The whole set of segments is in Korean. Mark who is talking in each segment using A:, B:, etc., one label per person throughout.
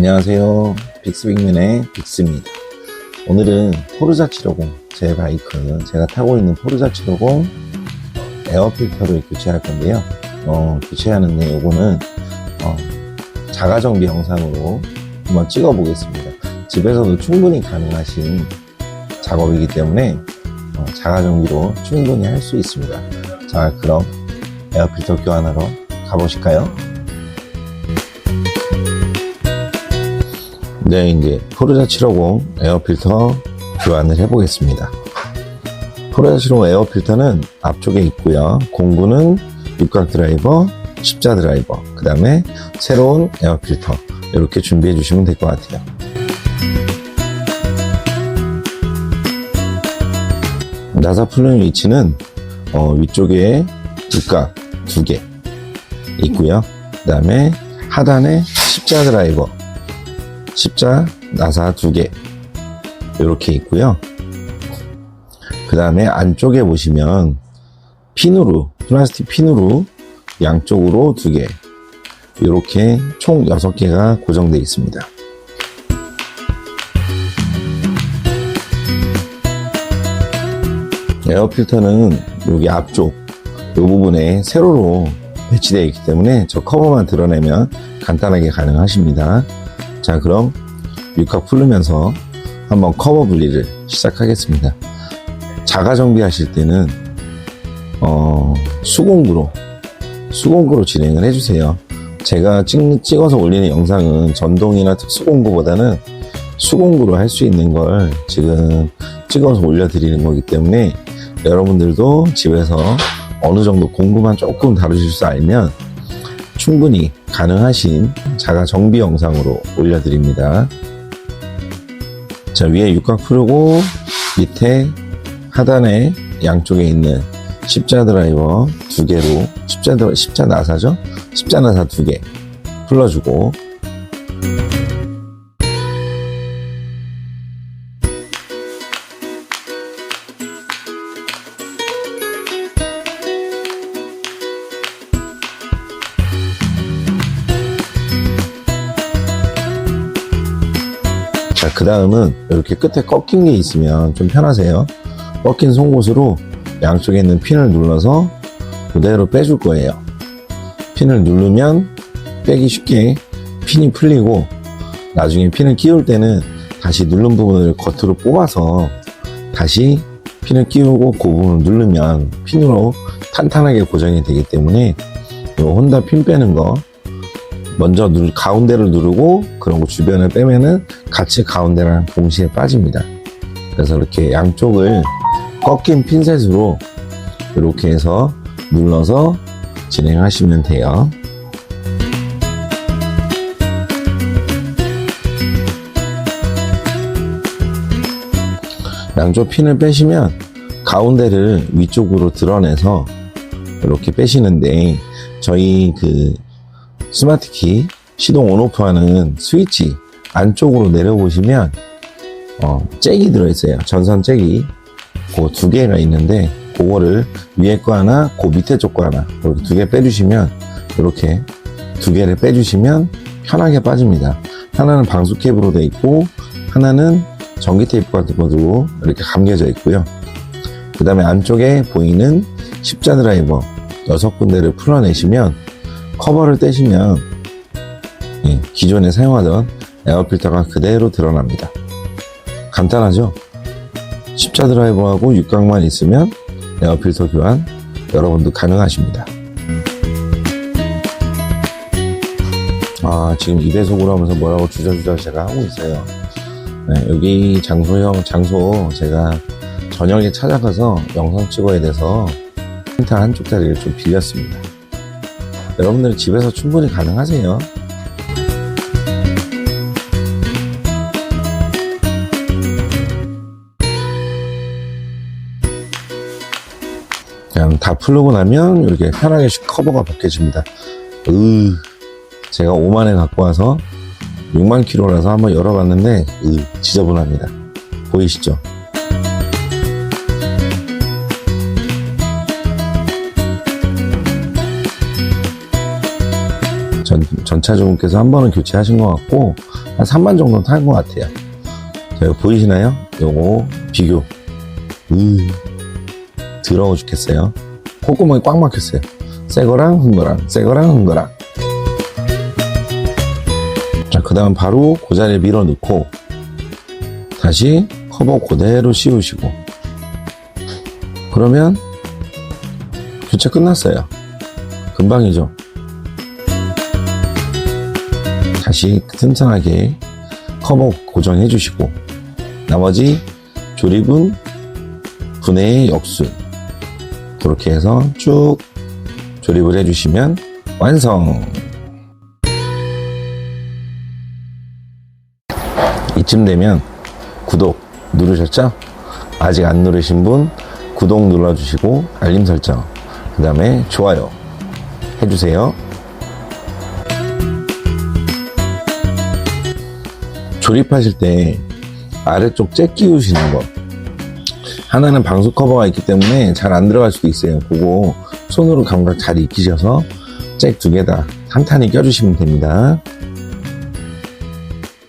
A: 안녕하세요. 빅스빅맨의 빅스입니다. 오늘은 포르자 750 제 바이크 제가 타고 있는 포르자 750 에어 필터를 교체할 건데요. 어, 교체하는데 요거는 어, 자가 정비 영상으로 한번 찍어 보겠습니다. 집에서도 충분히 가능하신 작업이기 때문에 어, 자가 정비로 충분히 할 수 있습니다. 자, 그럼 에어 필터 교환하러 가보실까요? 네, 이제 포르자 750 에어 필터 교환을 해보겠습니다. 포르자 750 에어 필터는 앞쪽에 있고요. 공구는 육각 드라이버, 십자 드라이버, 그 다음에 새로운 에어 필터 이렇게 준비해 주시면 될 것 같아요. 나사 풀는 위치는 어, 위쪽에 육각 두 개 있고요. 그 다음에 하단에 십자 드라이버 십자 나사 두 개 이렇게 있고요. 그 다음에 안쪽에 보시면 핀으로 플라스틱 핀으로 양쪽으로 두 개 이렇게 총 6개가 고정되어 있습니다. 에어 필터는 여기 앞쪽 이 부분에 세로로 배치되어 있기 때문에 저 커버만 드러내면 간단하게 가능하십니다. 자 그럼 육각 풀르면서 한번 커버 분리를 시작하겠습니다. 자가 정비하실 때는 어, 수공구로 수공구로 진행을 해주세요. 제가 찍, 찍어서 올리는 영상은 전동이나 특수공구보다는 수공구로 할 수 있는 걸 지금 찍어서 올려드리는 거기 때문에 여러분들도 집에서 어느 정도 공구만 조금 다루실 줄 알면 충분히 가능하신 자가 정비 영상으로 올려드립니다. 자, 위에 육각 풀고 밑에 하단에 양쪽에 있는 십자 드라이버 두 개로 십자 드라 십자 나사죠? 십자 나사 두 개 풀러주고 자, 그 다음은 이렇게 끝에 꺾인 게 있으면 좀 편하세요. 꺾인 송곳으로 양쪽에 있는 핀을 눌러서 그대로 빼줄 거예요. 핀을 누르면 빼기 쉽게 핀이 풀리고 나중에 핀을 끼울 때는 다시 누른 부분을 겉으로 뽑아서 다시 핀을 끼우고 그 부분을 누르면 핀으로 탄탄하게 고정이 되기 때문에 이 혼다 핀 빼는 거 먼저 누, 가운데를 누르고 그리고 주변을 빼면은 같이 가운데랑 동시에 빠집니다. 그래서 이렇게 양쪽을 꺾인 핀셋으로 이렇게 해서 눌러서 진행하시면 돼요. 양쪽 핀을 빼시면 가운데를 위쪽으로 드러내서 이렇게 빼시는데 저희 그 스마트키 시동 온오프 하는 스위치 안쪽으로 내려보시면 어, 잭이 들어있어요. 전선 잭이 그 두 개가 있는데 그거를 위에 거 하나, 그 밑에 쪽 거 하나 이렇게 두 개 빼주시면 이렇게 두 개를 빼주시면 편하게 빠집니다. 하나는 방수 캡으로 되어 있고 하나는 전기 테이프 같은 것으로 이렇게 감겨져 있고요. 그 다음에 안쪽에 보이는 십자 드라이버 여섯 군데를 풀어내시면 커버를 떼시면 예, 기존에 사용하던 에어 필터가 그대로 드러납니다. 간단하죠? 십자 드라이버하고 육각만 있으면 에어 필터 교환 여러분도 가능하십니다. 아, 지금 2배속으로 하면서 뭐라고 주저주저 제가 하고 있어요. 네, 여기 장소형, 장소 제가 저녁에 찾아가서 영상 찍어야 돼서 센터 한쪽 자리를 좀 빌렸습니다. 여러분들 집에서 충분히 가능하세요. 그냥 다 풀고 나면 이렇게 편하게 커버가 벗겨집니다. 으, 제가 5만에 갖고 와서 6만 킬로라서 한번 열어봤는데 으, 지저분합니다. 보이시죠? 전, 전차 주분께서 한 번은 교체하신 것 같고, 한 3만 정도 탄 것 같아요. 자, 이거 보이시나요? 요거, 비교. 으, 더러워 죽겠어요. 콧구멍이 꽉 막혔어요. 새 거랑 흥 거랑, 새 거랑 흥 거랑. 자, 그 다음 바로 그 자리에 밀어 넣고, 다시 커버 그대로 씌우시고, 그러면 교체 끝났어요. 금방이죠. 다시 튼튼하게 커버 고정해 주시고, 나머지 조립은 분해의 역순. 그렇게 해서 쭉 조립을 해주시면 완성! 이쯤 되면 구독 누르셨죠? 아직 안 누르신 분 구독 눌러주시고 알림 설정 그 다음에 좋아요 해주세요 조립하실 때 아래쪽 잭 끼우시는 거. 하나는 방수 커버가 있기 때문에 잘 안 들어갈 수도 있어요. 그거 손으로 감각 잘 익히셔서 잭 두 개 다 탄탄히 껴주시면 됩니다.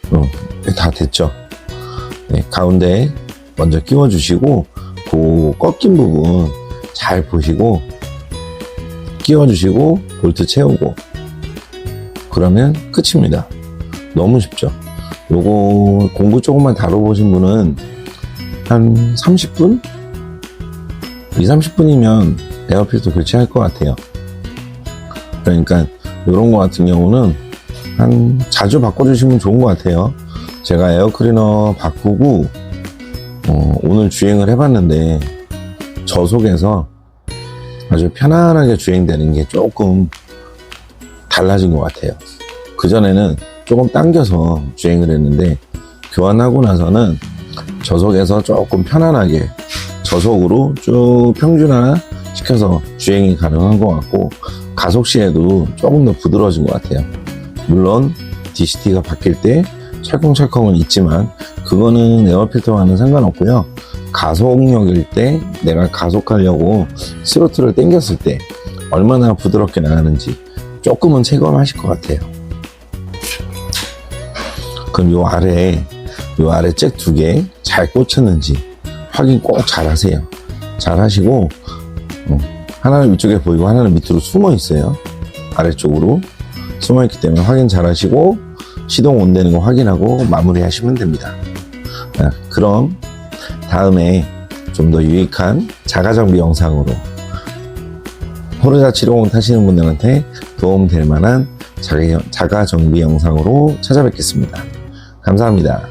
A: 어, 다 됐죠? 네, 가운데 먼저 끼워 주시고 그 꺾인 부분 잘 보시고 끼워 주시고 볼트 채우고 그러면 끝입니다. 너무 쉽죠 요거 공구 조금만 다뤄보신 분은 한 30분? 2, 30분이면 에어필터 교체할 것 같아요 그러니까 요런 거 같은 경우는 한 자주 바꿔주시면 좋은 것 같아요 제가 에어클리너 바꾸고 어, 오늘 주행을 해봤는데 저속에서 아주 편안하게 주행되는 게 조금 달라진 것 같아요. 그전에는 조금 당겨서 주행을 했는데 교환하고 나서는 저속에서 조금 편안하게 저속으로 쭉 평준화 시켜서 주행이 가능한 것 같고 가속 시에도 조금 더 부드러워진 것 같아요. 물론 DCT가 바뀔 때 철컹철컹은 있지만 그거는 에어필터와는 상관없고요. 가속력일 때 내가 가속하려고 스로틀을 당겼을 때 얼마나 부드럽게 나가는지 조금은 체감하실 것 같아요. 그럼 요 아래에 요 아래 잭 두 개 잘 꽂혔는지 확인 꼭 잘 하세요. 잘 하시고 어, 하나는 위쪽에 보이고 하나는 밑으로 숨어 있어요. 아래쪽으로 숨어 있기 때문에 확인 잘 하시고 시동 온 되는 거 확인하고 마무리 하시면 됩니다. 아, 그럼 다음에 좀 더 유익한 자가정비 영상으로 호르자 750 타시는 분들한테 도움될 만한 자가- 자가정비 영상으로 찾아뵙겠습니다. 감사합니다.